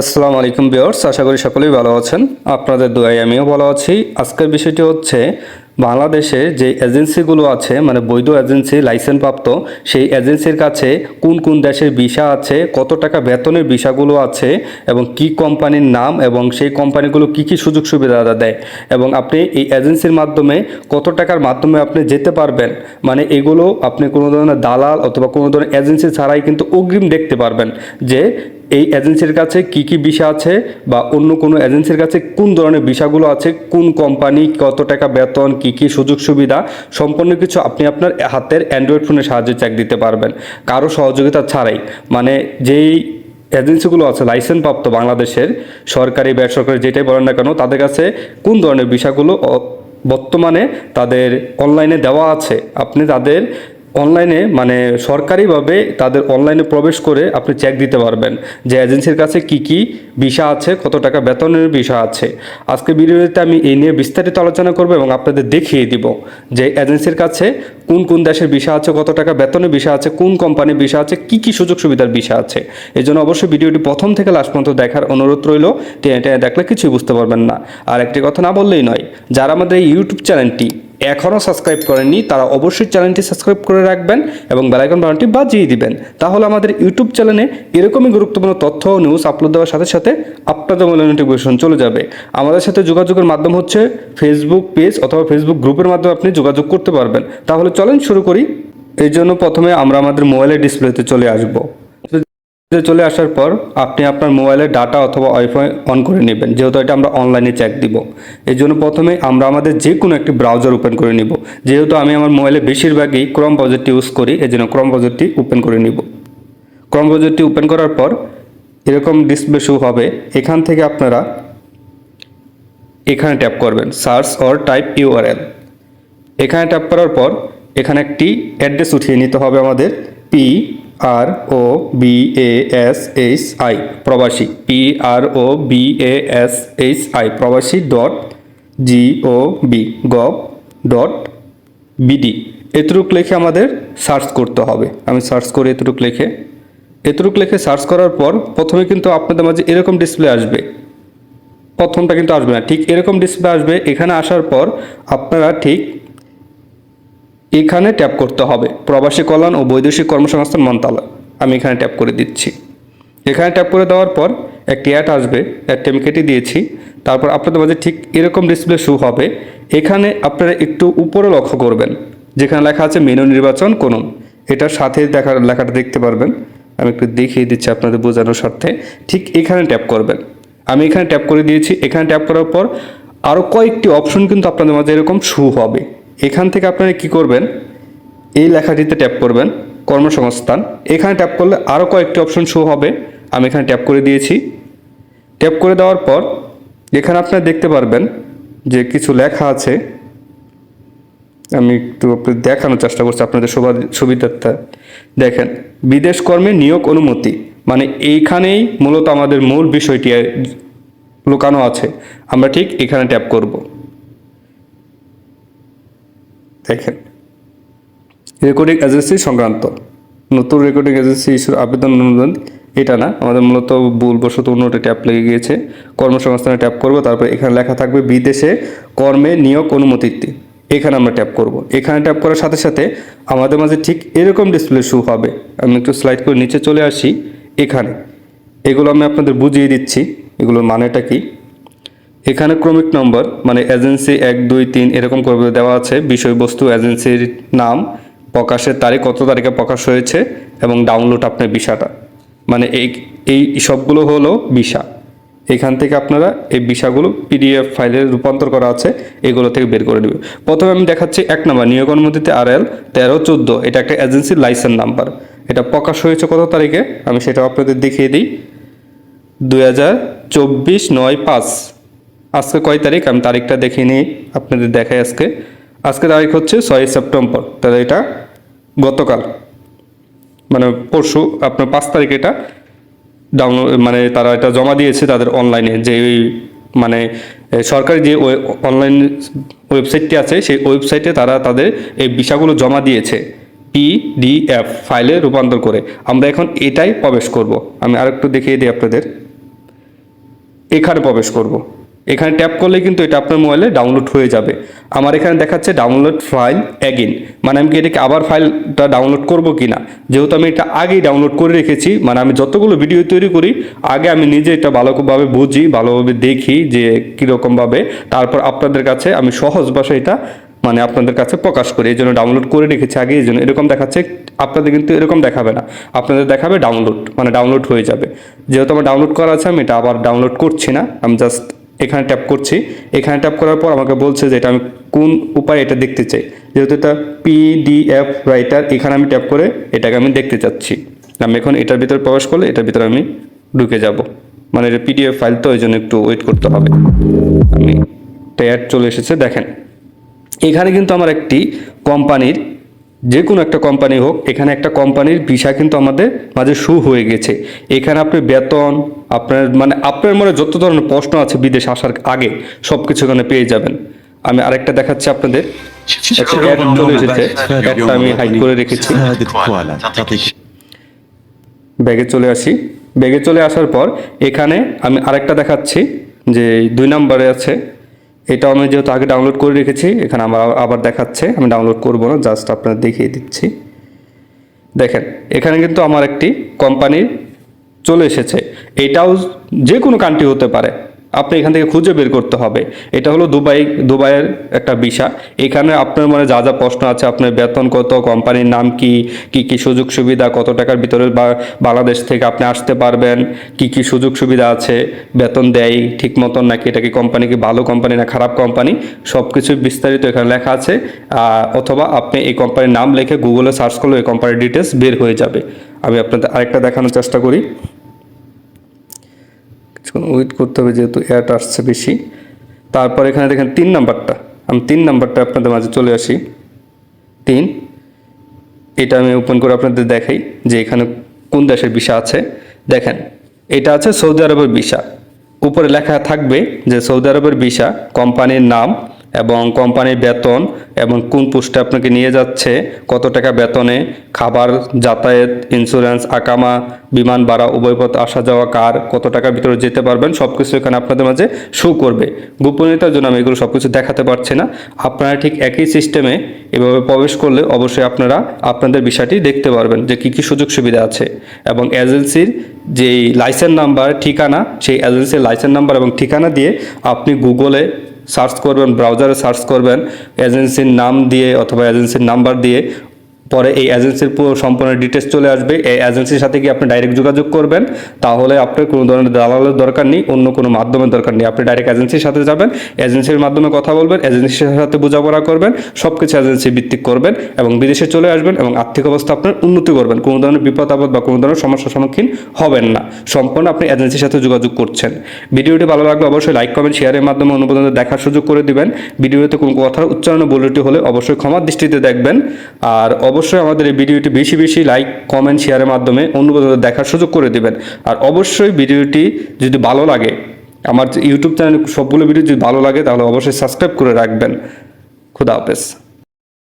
আসসালামু আলাইকুম বিয়ার্স আশা করি সকলেই ভালো আছেন। আপনাদের দোয়াই আমিও ভালো আছি। আজকের বিষয়টি হচ্ছে, বাংলাদেশে যে এজেন্সিগুলো আছে মানে বৈধ এজেন্সি লাইসেন্স প্রাপ্ত সেই এজেন্সির কাছে কোন কোন দেশের ভিসা আছে, কত টাকা বেতনের ভিসাগুলো আছে, এবং কি কোম্পানির নাম, এবং সেই কোম্পানিগুলো কি কি সুযোগ সুবিধা দেয়, এবং আপনি এই এজেন্সির মাধ্যমে কত টাকার মাধ্যমে আপনি যেতে পারবেন মানে এগুলো আপনি কোনো ধরনের দালাল অথবা কোনো ধরনের এজেন্সি ছাড়াই কিন্তু অগ্রিম দেখতে পারবেন যে এই এজেন্সির কাছে কি কি বিষয় আছে বা অন্য কোনো এজেন্সির কাছে কোন ধরনের বিষয়গুলো আছে, কোন কোম্পানি কত টাকা বেতন, কি কি সুযোগ সুবিধা, সম্পূর্ণ কিছু আপনি আপনার হাতের অ্যান্ড্রয়েড ফোনের সাহায্যে চেক দিতে পারবেন। কারও সহযোগিতা ছাড়াই। মানে যেই এজেন্সিগুলো আছে লাইসেন্স প্রাপ্ত বাংলাদেশের সরকারি, বেসরকারি যেটাই বলেন না কেন, তাদের কাছে কোন ধরনের বিষয়গুলো বর্তমানে তাদের অনলাইনে দেওয়া আছে? আপনি তাদের অনলাইনে মানে সরকারিভাবে তাদের অনলাইনে প্রবেশ করে আপনি চেক দিতে পারবেন যে এজেন্সির কাছে কি কি বিষয় আছে, কত টাকা বেতনের বিষয় আছে। আজকে ভিডিওতে আমি এই নিয়ে বিস্তারিত আলোচনা করব এবং আপনাদের দেখিয়ে দিব যে এজেন্সির কাছে কোন কোন দেশের বিষয় আছে, কত টাকা বেতনের বিষয় আছে, কোন কোম্পানির বিষয় আছে, কি কি সুযোগ সুবিধার বিষয় আছে। এই জন্য অবশ্যই ভিডিওটি প্রথম থেকে লাস্ট পর্যন্ত দেখার অনুরোধ রইল, টেনে টেনে দেখলে কিছুই বুঝতে পারবেন না। আর একটি কথা না বললেই নয়, যারা আমাদের এই ইউটিউব চ্যানেলটি এখনও সাবস্ক্রাইব করেননি, তারা অবশ্যই চ্যানেলটি সাবস্ক্রাইব করে রাখবেন এবং বেলাইকন বাটনটি বাজিয়ে দিবেন। তাহলে আমাদের ইউটিউব চ্যানেলে এরকমই গুরুত্বপূর্ণ তথ্য ও নিউজ আপলোড দেওয়ার সাথে সাথে আপনাদের মূল্য নোটিফিকেশন চলে যাবে। আমাদের সাথে যোগাযোগের মাধ্যম হচ্ছে ফেসবুক পেজ অথবা ফেসবুক গ্রুপের মাধ্যমে আপনি যোগাযোগ করতে পারবেন। তাহলে চলেন শুরু করি। এই জন্য প্রথমে আমরা আমাদের মোবাইলের ডিসপ্লেতে চলে আসব। চলে আসার পর আপনি আপনার মোবাইলের ডাটা অথবা ওয়াইফাই অন করে নেবেন। যেহেতু এটা আমরা অনলাইনে চেক দিব। এই জন্য প্রথমে আমরা আমাদের যে কোনো একটি ব্রাউজার ওপেন করে নিব। যেহেতু আমি আমার মোবাইলে বেশিরভাগই ক্রম ব্রাউজারটি ইউজ করি, এই জন্য ক্রম ব্রাউজারটি ওপেন করে নিব। ক্রম ব্রাউজারটি ওপেন করার পর এরকম ডিসপ্লে শো হবে। এখান থেকে আপনারা এখানে ট্যাপ করবেন সার্চ অর টাইপ ইউআরএল এখানে ট্যাপ করার পর এখানে একটি অ্যাড্রেস উঠিয়ে নিতে হবে আমাদের P R O B A S H I Probashi. P R O B A S H I Probashi dot G O B gov dot BD এতটুক লিখে আমাদের সার্চ করতে হবে। আমি সার্চ করি এতটুক লিখে এতটুক লিখে সার্চ করার পর প্রথমে কিন্তু আপনাদের মাঝে এরকম ডিসপ্লে আসবে। প্রথমটা কিন্তু আসবে না। ঠিক এরকম ডিসপ্লে আসবে। এখানে আসার পর আপনারা ঠিক এখানে ট্যাপ করতে হবে। প্রবাসী কল্যাণ ও বৈদেশিক কর্মসংস্থান মন্ত্রণালয়। আমি এখানে ট্যাপ করে দিচ্ছি। এখানে ট্যাপ করে দেওয়ার পর একটি অ্যাড আসবে অ্যাডটি আমি কেটে দিয়েছি। তারপর আপনাদের মাঝে ঠিক এরকম ডিসপ্লে শো হবে। এখানে আপনারা একটু উপরে লক্ষ্য করবেন, যেখানে লেখা আছে মেনু নির্বাচন কোন এটার সাথে দেখা, লেখাটা দেখতে পারবেন। আমি একটু দেখিয়ে দিচ্ছি আপনাদের বোঝানোর স্বার্থে। ঠিক এখানে ট্যাপ করবেন। আমি এখানে ট্যাপ করে দিয়েছি। এখানে ট্যাপ করার পর আরও কয়েকটি অপশন কিন্তু আপনাদের মাঝে এরকম শু হবে। এখান থেকে আপনারা কি করবেন? এই লেখাটিতে ট্যাপ করবেন, কর্মসংস্থান। এখানে ট্যাপ করলে আরও কয়েকটি অপশন শো হবে। আমি এখানে ট্যাপ করে দিয়েছি। ট্যাপ করে দেওয়ার পর, এখানে আপনারা দেখতে পারবেন যে কিছু লেখা আছে। আমি একটু দেখানোর চেষ্টা করছি, আপনাদের সুবা- সুবিধার্থে দেখেন, বিদেশ কর্মে নিয়োগ অনুমতি। মানে এইখানেই মূলত আমাদের মূল বিষয়টি লুকানো আছে। আমরা ঠিক এখানে ট্যাপ করব। দেখেন। রেকর্ডিং এজেন্সি সংক্রান্ত। নতুন রেকর্ডিং এজেন্সি ইস্যুর আবেদন অনুমোদন। এটা না, আমাদের মূলত ভুলবশত অন্যটা ট্যাপ লেগে গিয়েছে। কর্মসংস্থানে ট্যাপ করব, তারপর এখানে লেখা থাকবে, বিদেশে কর্মে নিয়োগ অনুমতিতে। এখানে আমরা ট্যাপ করব। এখানে ট্যাপ করার সাথে সাথে আমাদের মাঝে ঠিক এরকম ডিসপ্লে শু হবে। আমি একটু স্লাইড করে নিচে চলে আসি। এখানে। এগুলো আমি আপনাদের বুঝিয়ে দিচ্ছি। এগুলোর মানেটা কি? এখানে ক্রমিক নম্বর মানে এজেন্সি এক, দুই, তিন এরকম করে দেওয়া আছে। বিষয়বস্তু, এজেন্সির নাম, প্রকাশের তারিখ, কত তারিখে প্রকাশ হয়েছে এবং ডাউনলোড আপনার বিষাটা মানে এই এই সবগুলো হলো বিষা এখান থেকে আপনারা এই বিষাগুলো পিডিএফ ফাইলে রূপান্তর করা আছে, এগুলো থেকে বের করে নেবে প্রথমে আমি দেখাচ্ছি এক নম্বর নিয়োগ অনুমতিতে আর এল তেরো, চোদ্দ, এটা একটা এজেন্সির লাইসেন্স নাম্বার। এটা প্রকাশ হয়েছে কত তারিখে? আমি সেটা আপনাদের দেখিয়ে দিই। দুই হাজার চব্বিশ, নয়, পাঁচ। আজকে কয় তারিখ? আমি তারিখটা দেখে নিই, আপনাদের দেখাই আজকে। আজকে তারিখ হচ্ছে ছয় সেপ্টেম্বর। তাহলে এটা গতকাল মানে পরশু, আপনার পাঁচ তারিখ এটা ডাউনলোড মানে তারা এটা জমা দিয়েছে তাদের অনলাইনে যে মানে সরকারি যে অনলাইন ওয়েবসাইটটি আছে, সেই ওয়েবসাইটে তারা তাদের এই বিষয়গুলো জমা দিয়েছে পিডিএফ ফাইলে রূপান্তর করে। আমরা এখন এটাই প্রবেশ করব। আমি আরেকটু দেখিয়ে দিই আপনাদের। এখানে প্রবেশ করব। এখানে ট্যাপ করলে কিন্তু এটা আপনার মোবাইলে ডাউনলোড হয়ে যাবে। আমার এখানে দেখাচ্ছে ডাউনলোড ফাইল অ্যাগিন মানে আমি কি এটাকে আবার ফাইলটা ডাউনলোড করব কি না যেহেতু আমি এটা আগেই ডাউনলোড করে রেখেছি মানে আমি যতগুলো ভিডিও তৈরি করি, আগে আমি নিজে এটা ভালোভাবে বুঝি, ভালোভাবে দেখি যে কীরকমভাবে। তারপর আপনাদের কাছে আমি সহজ ভাষায় এটা মানে আপনাদের কাছে প্রকাশ করি। এই জন্য ডাউনলোড করে রেখেছি আগে, এই জন্য এরকম দেখাচ্ছে, আপনাদের কিন্তু এরকম দেখাবে না। আপনাদের দেখাবে ডাউনলোড মানে ডাউনলোড হয়ে যাবে। যেহেতু আমার ডাউনলোড করা আছে, আমি এটা আবার ডাউনলোড করছি না। আমি জাস্ট এখানে ট্যাপ করছি। এখানে ট্যাপ করার পর আমাকে বলছে যে এটা আমি কোন উপায়ে এটা দেখতে চাই। যেহেতু এটা পিডিএফ রাইটার এখানে আমি ট্যাপ করে এটাকে আমি দেখতে চাচ্ছি। আমি এখন এটার ভিতরে প্রবেশ করলে এটার ভিতরে আমি ঢুকে যাব। মানে এটা পিডিএফ ফাইল তো ওই জন্য একটু ওয়েট করতে হবে। আমি এটা অ্যাড চলে এসেছে, দেখেন। এখানে কিন্তু আমার একটি কোম্পানির যে কোনো একটা কোম্পানি হোক এখানে একটা কোম্পানির ভিসা কিন্তু আমাদের মাঝে শু হয়ে গেছে। এখানে আপনি বেতন আপনার মানে আপনার মনে যত ধরনের প্রশ্ন আছে বিদেশ আসার আগে সব কিছু এখানে পেয়ে যাবেন। আমি আরেকটা দেখাচ্ছি আপনাদের। চলে আমি হাইট করে রেখেছি। ব্যাগে চলে আসি। ব্যাগে চলে আসার পর এখানে আমি আরেকটা দেখাচ্ছি যে দুই নম্বরে আছে। এটা আমি যেহেতু আগে ডাউনলোড করে রেখেছি, এখানে আমার আবার দেখাচ্ছে, আমি ডাউনলোড করব না জাস্ট আপনার দেখিয়ে দিচ্ছি। দেখেন, এখানে কিন্তু আমার একটি কোম্পানির চলে এসেছে। এটাও যে কোনো কান্ট্রি হতে পারে। আপনি এখান থেকে খুঁজে বের করতে হবে। এটা হলো দুবাই, দুবাইয়ের একটা বিষা এখানে আপনার মনে যা যা প্রশ্ন আছে, আপনার বেতন কত, কোম্পানির নাম কি কি কি সুযোগ সুবিধা, কত টাকার ভিতরে বাংলাদেশ থেকে আপনি আসতে পারবেন, কি কি সুযোগ সুবিধা আছে, বেতন দেয় ঠিক মতন নাকি এটা কি কোম্পানি কি ভালো কোম্পানি না খারাপ কোম্পানি সব কিছু বিস্তারিত এখানে লেখা আছে। অথবা আপনি এই কোম্পানির নাম লিখে গুগলে সার্চ করলে এই কোম্পানির ডিটেলস বের হয়ে যাবে। আমি আপনাদের আরেকটা দেখানোর চেষ্টা করি। ওয়েট করতে হবে যেহেতু অ্যাড আসছে বেশি। তারপর এখানে দেখেন তিন নাম্বারটা। আমি তিন নাম্বারটা আপনাদের মাঝে চলে আসি। তিন, এটা আমি ওপেন করে আপনাদের দেখাই যে এখানে কোন দেশের ভিসা আছে। দেখেন, এটা আছে সৌদি আরবের ভিসা। উপরে লেখা থাকবে যে সৌদি আরবের ভিসা কোম্পানির নাম এবং কোম্পানির বেতন এবং কোন পোস্টে আপনাকে নিয়ে যাচ্ছে, কত টাকা বেতনে, খাবার যাতায়াত ইন্স্যুরেন্স আকামা, বিমান ভাড়া, উভয় পথ আসা যাওয়া, কার, কত টাকার ভিতরে যেতে পারবেন সব কিছু এখানে আপনাদের মাঝে শো করবে। গোপনীয়তার জন্য আমি এগুলো সব কিছু দেখাতে পারছি না। আপনারা ঠিক একই সিস্টেমে এভাবে প্রবেশ করলে অবশ্যই আপনারা আপনাদের বিষয়টি দেখতে পারবেন যে কী কী সুযোগ সুবিধা আছে। এবং এজেন্সির যেই লাইসেন্স নাম্বার ঠিকানা, সেই এজেন্সির লাইসেন্স নাম্বার এবং ঠিকানা দিয়ে আপনি গুগলে সার্চ করবেন ব্রাউজারে সার্চ করবেন এজেন্সির নাম দিয়ে অথবা এজেন্সির নাম্বার দিয়ে পরে এই এজেন্সির পুরো সম্পূর্ণ ডিটেলস চলে আসবে। এই এজেন্সির সাথে কি আপনি ডাইরেক্ট যোগাযোগ করবেন। তাহলে আপনার কোনো ধরনের দালালের দরকার নেই, অন্য কোনো মাধ্যমের দরকার নেই। আপনি ডাইরেক্ট এজেন্সির সাথে যাবেন এজেন্সির মাধ্যমে কথা বলবেন এজেন্সির সাথে বোঝাপড়া করবেন সব কিছু এজেন্সি ভিত্তিক করবেন এবং বিদেশে চলে আসবেন এবং আর্থিক অবস্থা আপনার উন্নতি করবেন। কোনো ধরনের বিপদ আপদ বা কোনো ধরনের সমস্যার সম্মুখীন হবেন না। সম্পূর্ণ আপনি এজেন্সির সাথে যোগাযোগ করছেন। ভিডিওটি ভালো লাগলে অবশ্যই লাইক কমেন্ট শেয়ারের মাধ্যমে অনুমোদনদের দেখার সুযোগ করে দিবেন। ভিডিওতে কোনো কথার উচ্চারণ বলটি হলে অবশ্যই ক্ষমার দৃষ্টিতে দেখবেন। আর অবশ্যই আমাদের এই ভিডিওটি বেশি বেশি লাইক কমেন্ট শেয়ারের মাধ্যমে অনুবাদ দেখার সুযোগ করে দেবেন। আর অবশ্যই ভিডিওটি যদি ভালো লাগে, আমার ইউটিউব চ্যানেল সবগুলো ভিডিও যদি ভালো লাগে, তাহলে অবশ্যই সাবস্ক্রাইব করে রাখবেন। খুদা হাফেজ।